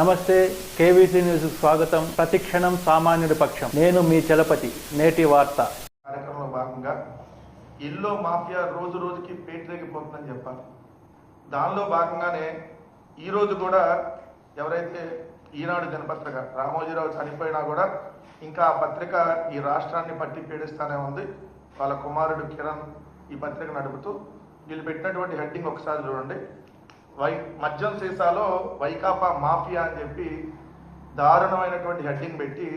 నమస్తే KVC news స్వాగతం. ప్రతిక్షణం సామాన్యుడి పక్షం. నేను మీ చలపతి నేటి వార్త. కార్యక్రమంలో భాగంగా ఇల్లు మాఫియా రోజు రోజుకి పేటరేగిపోతుందని చెప్పాలి. దానిలో భాగంగానే ఈ రోజు కూడా ఎవరైతే ఈనాడు దినపత్రిక రామోజీరావు చనిపోయినా కూడా ఇంకా ఆ పత్రిక ఈ రాష్ట్రాన్ని పట్టి పీడిస్తానే ఉంది. వాళ్ళ కుమారుడు కిరణ్ ఈ పత్రిక నడుపుతూ వీళ్ళు పెట్టినటువంటి హెడ్డింగ్ ఒకసారి చూడండి. వై మద్యం సీసాలో వైకాపా మాఫియా అని చెప్పి దారుణమైనటువంటి హెడ్డింగ్ పెట్టి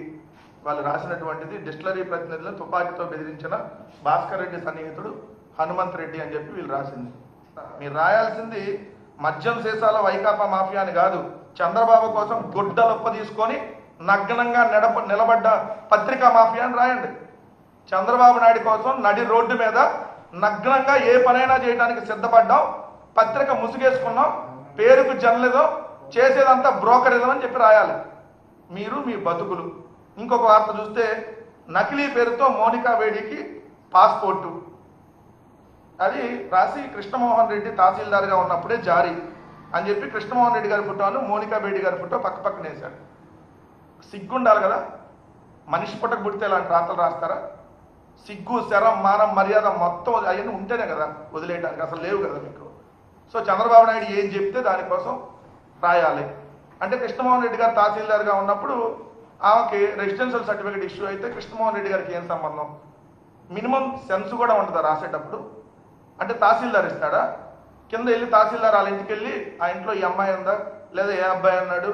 వాళ్ళు రాసినటువంటిది డిస్టిలరీ ప్రతినిధులను తుపాకీతో బెదిరించిన భాస్కర్ రెడ్డి సన్నిహితుడు హనుమంత్ రెడ్డి అని చెప్పి వీళ్ళు రాసింది. మీరు రాయాల్సింది మద్యం సీసాలో వైకాపా మాఫియా అని కాదు చంద్రబాబు కోసం గుడ్డలొప్ప తీసుకొని నగ్నంగా నడప నిలబడ్డ పత్రికా మాఫియా అని రాయండి. చంద్రబాబు నాయుడు కోసం నడి రోడ్డు మీద నగ్నంగా ఏ పనైనా చేయడానికి సిద్ధపడ్డాం. పత్రిక ముసుగేసుకున్నాం పేరుకు జర్నలిజం చేసేదంతా బ్రోకరిజం అని చెప్పి రాయాలి. మీరు మీ బతుకులు. ఇంకొక వార్త చూస్తే నకిలీ పేరుతో మోనికా వేడికి పాస్పోర్టు అది రాసి కృష్ణమోహన్ రెడ్డి తహసీల్దార్గా ఉన్నప్పుడే జారీ. అని చెప్పి కృష్ణమోహన్ రెడ్డి గారి ఫోటోను మోనికా బేడి గారి ఫోటో పక్క పక్కన వేశాడు. సిగ్గుండాలి కదా? మనిషి పుట్టక పుడితే ఇలాంటి రాతలు రాస్తారా? సిగ్గు శరం మానం మర్యాద మొత్తం అవన్నీ ఉంటేనే కదా వదిలేయడానికి అసలు లేవు కదా మీకు. సో చంద్రబాబు నాయుడు ఏం చెప్తే దానికోసం రాయాలి. అంటే కృష్ణమోహన్ రెడ్డి గారు తహసీల్దార్గా ఉన్నప్పుడు ఆమెకి రెసిడెన్షియల్ సర్టిఫికేట్ ఇష్యూ అయితే కృష్ణమోహన్ రెడ్డి గారికి ఏం సంబంధం? మినిమం సెన్స్ కూడా ఉంటుందా రాసేటప్పుడు? అంటే తహసీల్దార్ ఇస్తాడా? కింద వెళ్ళి తహసీల్దార్ వాళ్ళ ఇంటికి వెళ్ళి ఆ ఇంట్లో ఈ అమ్మాయి ఉందా? లేదా ఏ అబ్బాయి అన్నాడు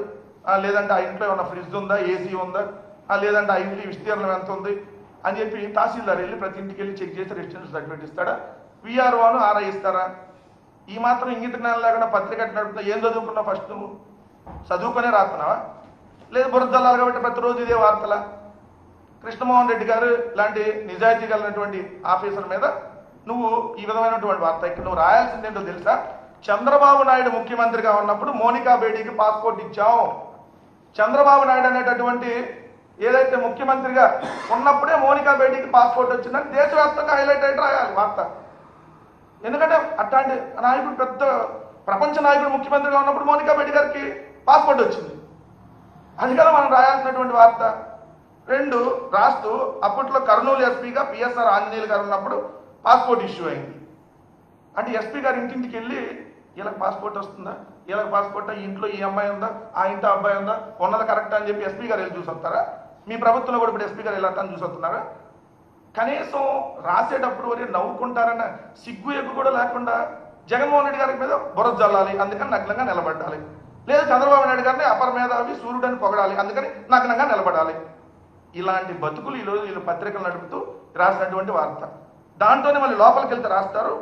లేదంటే ఆ ఇంట్లో ఏమన్నా ఫ్రిడ్జ్ ఉందా? ఏసీ ఉందా? లేదంటే ఆ ఇంటి విస్తీర్ణం ఎంత ఉంది? అని చెప్పి తహసీల్దార్ వెళ్ళి ప్రతి ఇంటికి వెళ్ళి చెక్ చేసి రెసిడెన్షియల్ సర్టిఫికేట్ ఇస్తాడా? విఆర్ఓను ఆర్ఐ ఇస్తారా? ఈ మాత్రం ఇంగిత జ్ఞానం లేకుండా పత్రిక నడుపుతున్నావు ఏం చదువుకున్నావు ఫస్ట్ నువ్వు? చదువుకునే రాస్తున్నావా? లేదు బురదల్లాలి కాబట్టి ప్రతిరోజు ఇదే వార్తలా? కృష్ణమోహన్ రెడ్డి గారు లాంటి నిజాయితీ కలిగినటువంటి ఆఫీసర్ మీద నువ్వు ఈ విధమైనటువంటి వార్త ఇక్కడ నువ్వు రాయాల్సింది ఏంటో తెలుసా? చంద్రబాబు నాయుడు ముఖ్యమంత్రిగా ఉన్నప్పుడు మోనికా బేడీకి పాస్పోర్ట్ ఇచ్చాం. చంద్రబాబు నాయుడు అనేటటువంటి ఏదైతే ముఖ్యమంత్రిగా ఉన్నప్పుడే మోనికా బేడీకి పాస్పోర్ట్ వచ్చిందని దేశవ్యాప్తంగా హైలైట్ అయి రాయాలి వార్త. ఎందుకంటే అట్లాంటి నాయకుడు పెద్ద ప్రపంచ నాయకుడు ముఖ్యమంత్రిగా ఉన్నప్పుడు మోనికా బేడి గారికి పాస్పోర్ట్ వచ్చింది. అది కదా మనం రాయాల్సినటువంటి వార్త రెండు రాస్తూ అప్పట్లో కర్నూలు ఎస్పీగా పిఎస్ఆర్ ఆంజనేయులు గారు ఉన్నప్పుడు పాస్పోర్ట్ ఇష్యూ అయింది. అంటే ఎస్పీ గారు ఇంటింటికి వెళ్ళి వీళ్ళకి పాస్పోర్ట్ వస్తుందా? వీళ్ళకి పాస్పోర్ట్? ఇంట్లో ఈ అమ్మాయి ఉందా? ఆ ఇంట్లో అబ్బాయి ఉందా? ఉన్నది కరెక్ట్? అని చెప్పి ఎస్పీ గారు వెళ్ళి చూసి వస్తారా మీ ప్రభుత్వంలో కూడా ఇప్పుడు ఎస్పీ గారు వెళ్ళాలని చూసి వస్తున్నారా కనీసం రాసేటప్పుడు వరే నవ్వుకుంటారన్న సిగ్గు ఎగ్గు కూడా లేకుండా జగన్మోహన్ రెడ్డి గారి మీద బురద జల్లాలి అందుకని నగ్నంగా నిలబడాలి లేదా చంద్రబాబు నాయుడు గారిని అపర మేధావి సూర్యుడని పొగడాలి అందుకని నగ్నంగా నిలబడాలి. ఇలాంటి బతుకులు ఈరోజు వీళ్ళు పత్రికలు నడుపుతూ రాసినటువంటి వార్త. దాంతోనే మళ్ళీ లోపలికి వెళ్తే రాస్తారు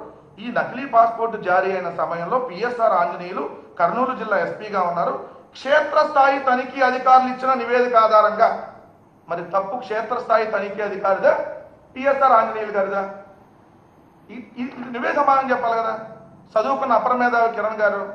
ఈ నకిలీ పాస్పోర్ట్ జారీ అయిన సమయంలో పిఎస్ఆర్ ఆంజనేయులు కర్నూలు జిల్లా ఎస్పీగా ఉన్నారు. క్షేత్రస్థాయి తనిఖీ అధికారులు ఇచ్చిన నివేదిక ఆధారంగా. మరి తప్పు క్షేత్రస్థాయి తనిఖీ అధికారిదే? పిఎస్ఆర్ ఆంజనేయులు గారిదా? ఇది నువ్వే సమాధానం చెప్పాలి కదా. చదువుకున్న అపర మీద కిరణ్ గారు.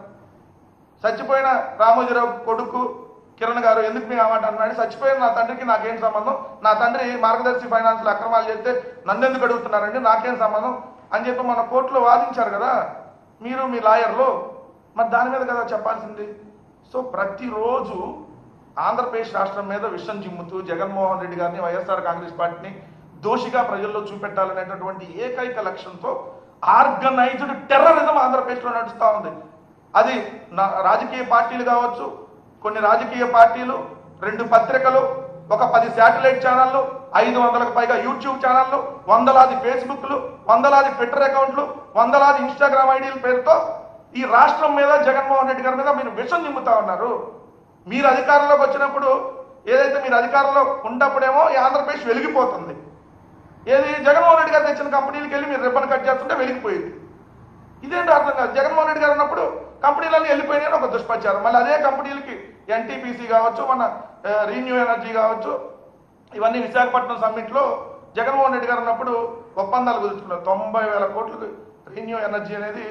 చచ్చిపోయిన రామోజీరావు కొడుకు కిరణ్ గారు. ఎందుకు మీ ఆ మాట అన్నాడు చచ్చిపోయిన నా తండ్రికి నాకేం సంబంధం? నా తండ్రి మార్గదర్శి ఫైనాన్స్లో అక్రమాలు చేస్తే నన్ను ఎందుకు అడుగుతున్నారండి? నాకేం సంబంధం? అని చెప్పి మన కోర్టులో వాదించారు కదా. మీరు మీ లాయర్లు. మరి దాని మీద కదా చెప్పాల్సింది. సో ప్రతిరోజు ఆంధ్రప్రదేశ్ రాష్ట్రం మీద విషం చిమ్ముతూ జగన్మోహన్ రెడ్డి గారిని వైఎస్ఆర్ కాంగ్రెస్ పార్టీని దోషిగా ప్రజల్లో చూపెట్టాలనేటటువంటి ఏకైక లక్ష్యంతో ఆర్గనైజ్డ్ టెర్రరిజం ఆంధ్రప్రదేశ్లో నడుస్తూ ఉంది. అది నా- రాజకీయ పార్టీలు కావచ్చు కొన్ని రాజకీయ పార్టీలు రెండు పత్రికలు ఒక పది శాటిలైట్ ఛానళ్ళు ఐదు వందలకు పైగా యూట్యూబ్ ఛానళ్ళు వందలాది ఫేస్బుక్లు వందలాది ట్విట్టర్ అకౌంట్లు వందలాది ఇన్స్టాగ్రామ్ ఐడీల పేరుతో ఈ రాష్ట్రం మీద జగన్మోహన్ రెడ్డి గారి మీద మీరు విషం నింపుతా ఉన్నారు. మీరు అధికారంలోకి వచ్చినప్పుడు ఏదైతే మీరు అధికారంలో ఉన్నప్పుడేమో ఈ ఆంధ్రప్రదేశ్ వెలిగిపోతుంది. ఏది? జగన్మోహన్ రెడ్డి గారు తెచ్చిన కంపెనీలకు వెళ్ళి మీరు రిబ్బన్ కట్ చేస్తుంటే వెలిగిపోయింది. ఇదేంటో అర్థం కాదు. జగన్మోహన్ రెడ్డి గారు ఉన్నప్పుడు కంపెనీలన్నీ వెళ్ళిపోయినాయని ఒక దుష్ప్రచారం. మళ్ళీ అదే కంపెనీలకి ఎన్టీపీసీ కావచ్చు మన రీన్యూ ఎనర్జీ కావచ్చు ఇవన్నీ విశాఖపట్నం సమ్మిట్లో జగన్మోహన్ రెడ్డి గారు ఉన్నప్పుడు ఒప్పందాలు కుదుర్చుకున్నారు. తొంభై వేల కోట్లకు రీన్యూ ఎనర్జీ అనేది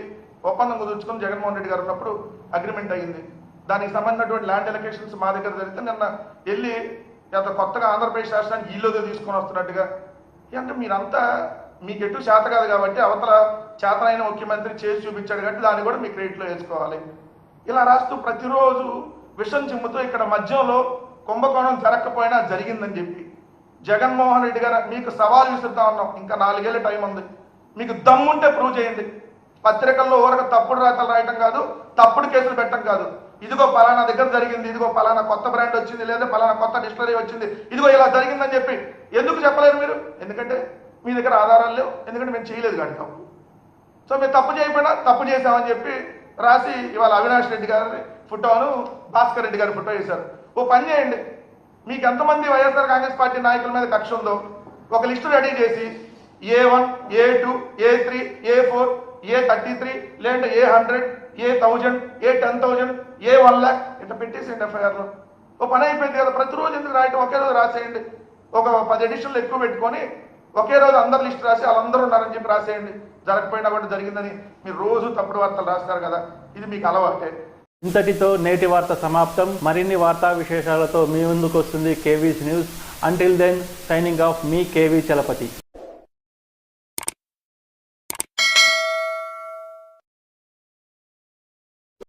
ఒప్పందం కుదుర్చుకుని జగన్మోహన్ రెడ్డి గారు ఉన్నప్పుడు అగ్రిమెంట్ అయ్యింది. దానికి సంబంధించినటువంటి ల్యాండ్ ఎలకేషన్స్ మా దగ్గర జరిగితే నిన్న వెళ్ళి ఎంత కొత్తగా ఆంధ్రప్రదేశ్ రాష్ట్రానికి ఇల్లు తీసుకొని వస్తున్నట్టుగా అంటే మీరంతా మీకు ఎటు చేత కాదు కాబట్టి అవతల చేతనైన ముఖ్యమంత్రి చేసి చూపించాడు కాబట్టి దాన్ని కూడా మీ క్రెడిట్లో వేసుకోవాలి. ఇలా రాస్తూ ప్రతిరోజు విషం చిమ్ముతూ ఇక్కడ మధ్యంలో కుంభకోణం జరగకపోయినా జరిగిందని చెప్పి జగన్మోహన్ రెడ్డి గారు మీకు సవాల్ విసురుతా ఉన్నాం. ఇంకా నాలుగేళ్ళ టైం ఉంది. మీకు దమ్ముంటే ప్రూవ్ చేయండి. పత్రికల్లో ఊరక తప్పుడు రాతలు రాయటం కాదు తప్పుడు కేసులు పెట్టడం కాదు. ఇదిగో పలానా దగ్గర జరిగింది ఇదిగో పలానా కొత్త బ్రాండ్ వచ్చింది లేదా పలానా కొత్త డిస్టరీ వచ్చింది ఇదిగో ఇలా జరిగిందని చెప్పి ఎందుకు చెప్పలేరు మీరు? ఎందుకంటే మీ దగ్గర ఆధారాలు లేవు ఎందుకంటే మేము చేయలేదు కానీ తప్పు. సో మీరు తప్పు చేయకపోయినా తప్పు చేశామని చెప్పి రాసి ఇవాళ అవినాష్ రెడ్డి గారిని ఫోటోను భాస్కర్ రెడ్డి గారి ఫోటో వేశారు. ఓ పని చేయండి. మీకు ఎంతమంది వైఎస్ఆర్ కాంగ్రెస్ పార్టీ నాయకుల మీద కక్ష ఉందో ఒక లిస్టు రెడీ చేసి A one A two A three A four A thirty three లేదంటే A hundred A thousand A ten thousand A one lakh ఇట్లా పెట్టేసేయండి ఎఫ్ఐఆర్లో ఓ పని అయిపోయింది కదా ప్రతిరోజు ఎందుకు రాయటం? ఒకే రోజు రాసేయండి. ఒక పది ఎడిషన్లు ఎక్కువ పెట్టుకొని ఒకే రోజు అందరు లిస్ట్ రాసి వాళ్ళందరూ ఉన్నారని చెప్పి రాసేయండి. జరగకపోయినా కూడా జరిగిందని మీరు రోజు తప్పుడు వార్తలు రాస్తారు కదా ఇది మీకు అలవాటే. ఇంతటితో నేటి వార్త సమాప్తం. మరిన్ని వార్తా విశేషాలతో మీ ముందుకు వస్తుంది KV's news until then signing off మీ కేవీ చలపతి